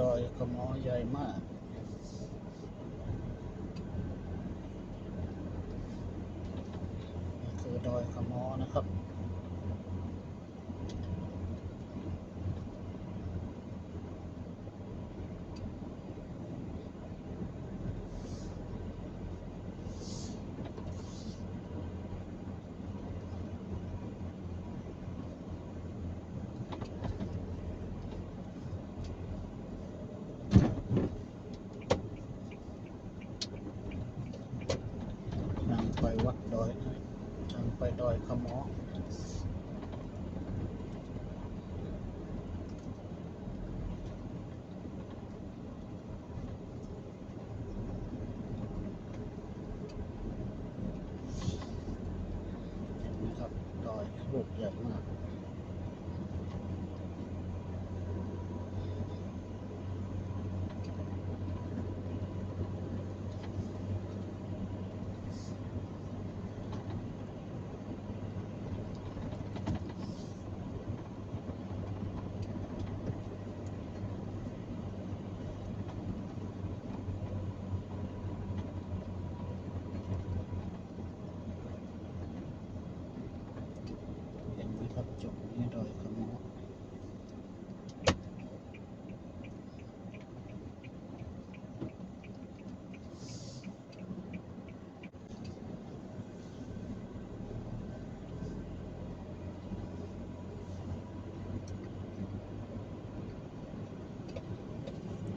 ดอยขมอใหญ่มาก นี่คือดอยขมอนะครับ ทางไปวัดดอยทางไปดอยขมอ เห็นไหมครับ ดอยลูกใหญ่มาก เห็นไหมครับจุดนี้ดอยขมอ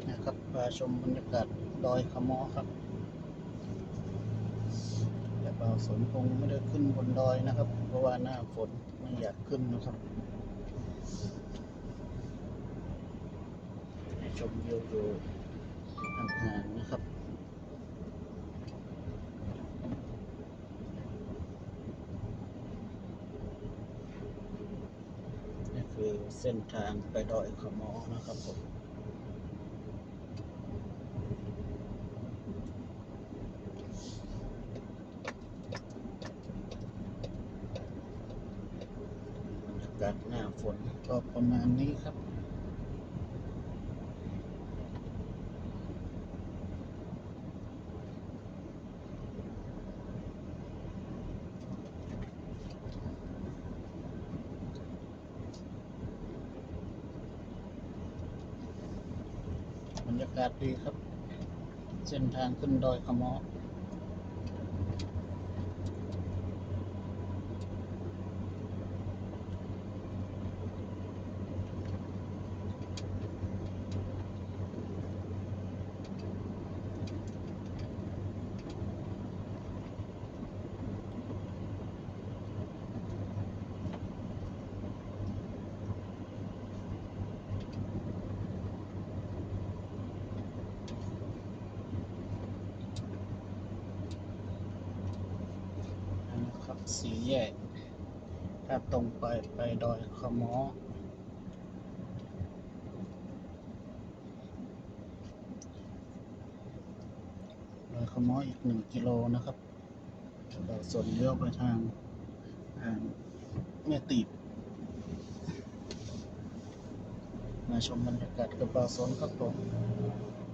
นะครับพา ชมบรรยากาศดอยขมอครับ แต่บาวสนคงไม่ได้ขึ้นบนดอยนะครับ เพราะว่าหน้าฝนไม่อยากขึ้นนะครับให้ชมวิวดูห่างๆนะครับนี่คือเส้นทางไปดอยขมอนะครับผม บรรยากาศหน้าฝนก็ประมาณนี้ครับ บรรยากาศดีครับ เส้นทางขึ้นดอยขมอ สีแยก ถ้าตรงไปไปดอยขมอดอยขมออีกหนึ่งกิโลนะครับเราส่วนเลี้ยวไปทางทางแม่ตีบมาชมบรรยากาศกับบาสนครับผม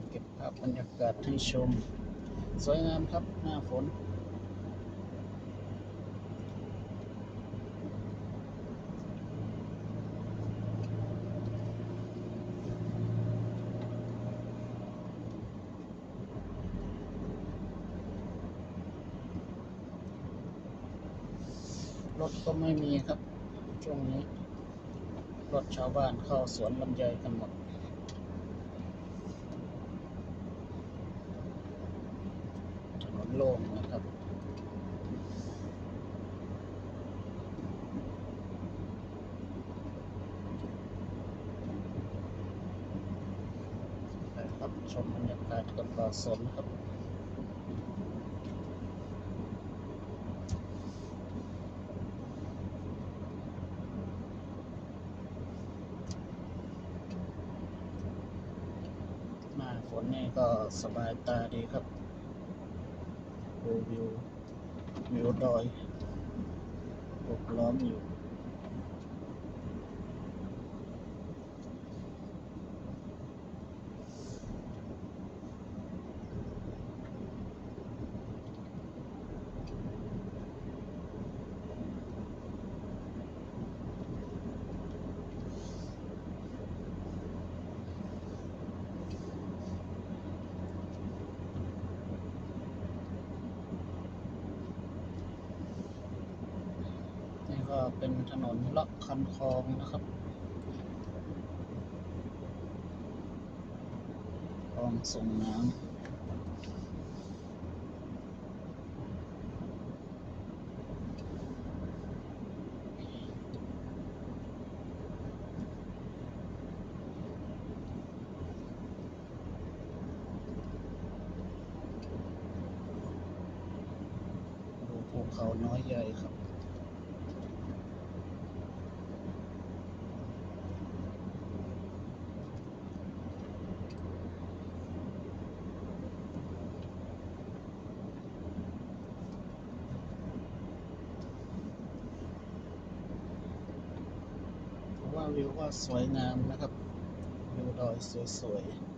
เก็บภาพบรรยากาศให้ชม สวยงามครับหน้าฝน รถก็ไม่มีครับ ช่วงนี้ รถชาวบ้านเข้าสวนลำไยกันหมดถนนโล่งนะครับครับชมบรรยากาศกับป่าสนครับ ห นนี่ก็สบายตาดีครับดูวิววิวดอยปกล้อมอยู่ เป็นถนนเลาะคันคลองนะครับคลองส่งน้ำดูภูเขาน้อยใหญ่ครับ ว่าวิวว่าสวยงามนะครับวิวดอยสวยๆ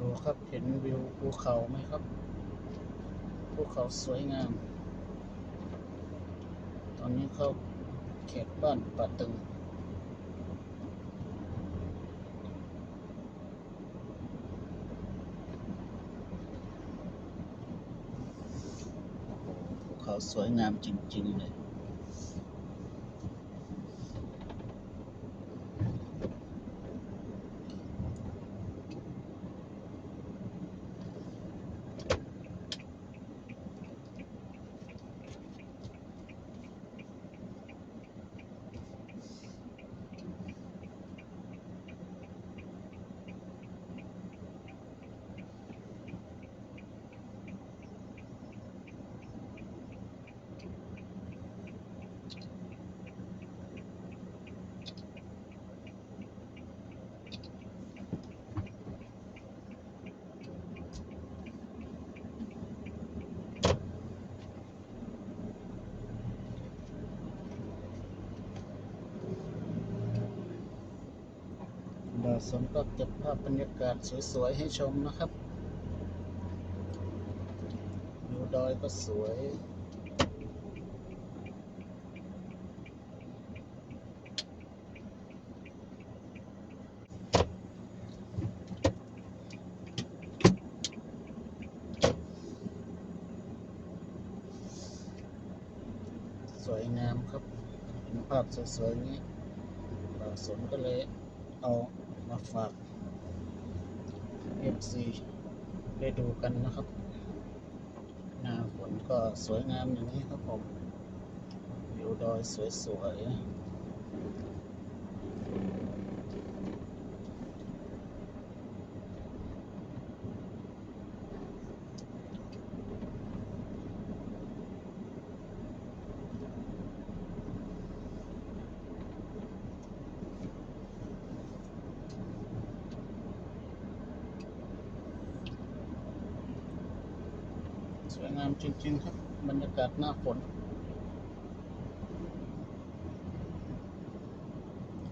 ดู ครับ เห็นวิวภูเขาไหมครับภูเขาสวยงาม ตอนนี้เข้าเขตบ้านป่าตึง ภูเขาสวยงามจริง ๆ เลย สนก็เก็บภาพบรรยากาศสวยๆให้ชมนะครับวิวดอยก็สวยสวยงามครับภาพสวยๆนี้สนก็เลยเอา มาฝาก FC ได้ดูกันนะครับ หน้าฝนก็สวยงามอย่างนี้ครับผมวิวดอยสวยๆ วยงามจริงๆครับ บรรยากาศหน้าฝน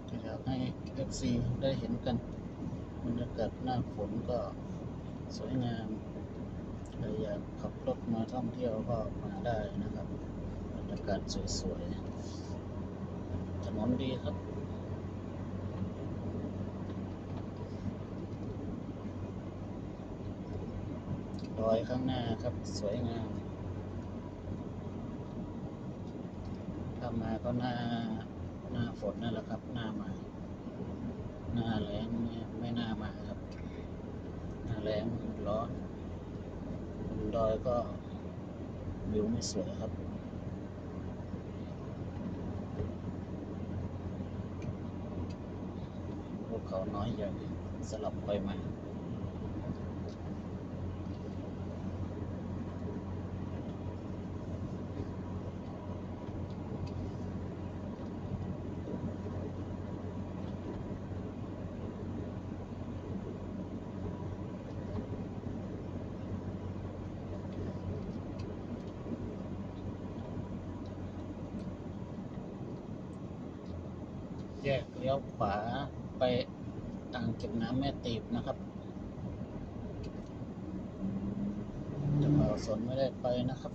ก็อยากให้ FC ได้เห็นกัน บรรยากาศหน้าฝนก็สวยงามใครอยากขับรถมาท่องเที่ยวก็มาได้นะครับ บรรยากาศสวยๆ ถนนดีครับ ดอยข้างหน้าครับสวยงามถ้ามาก็หน้าหน้าฝนนั่นแหละครับ หน้ามา หน้าแรงไม่น่ามาครับ หน้าแรงร้อนบนดอยก็วิวไม่สวยครับภูเขาน้อยใหญ่สลับไปมา ยกเลี้ยวขวาไปอ่างเก็บน้ำแม่ตีบนะครับจะเผาสนไม่ได้ไปนะครับ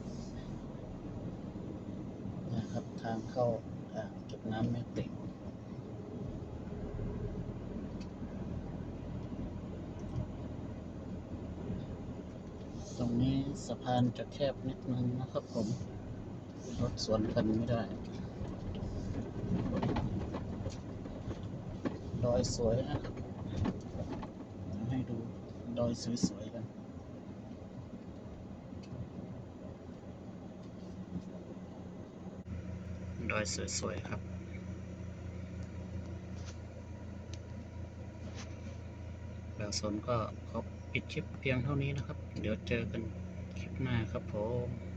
นะครับทางเข้าอ่างเก็บน้ำแม่ตีบตรงนี้สะพานจะแคบนิดนึงนะครับผมรถสวนกันไม่ได้ อยสวยนะให้ดูดอยสวยๆกันดอยสวยๆครับแล้วสนก็ขอปิดคลิปเพียงเท่านี้นะครับ เดี๋ยวเจอกันคลิปหน้าครับผม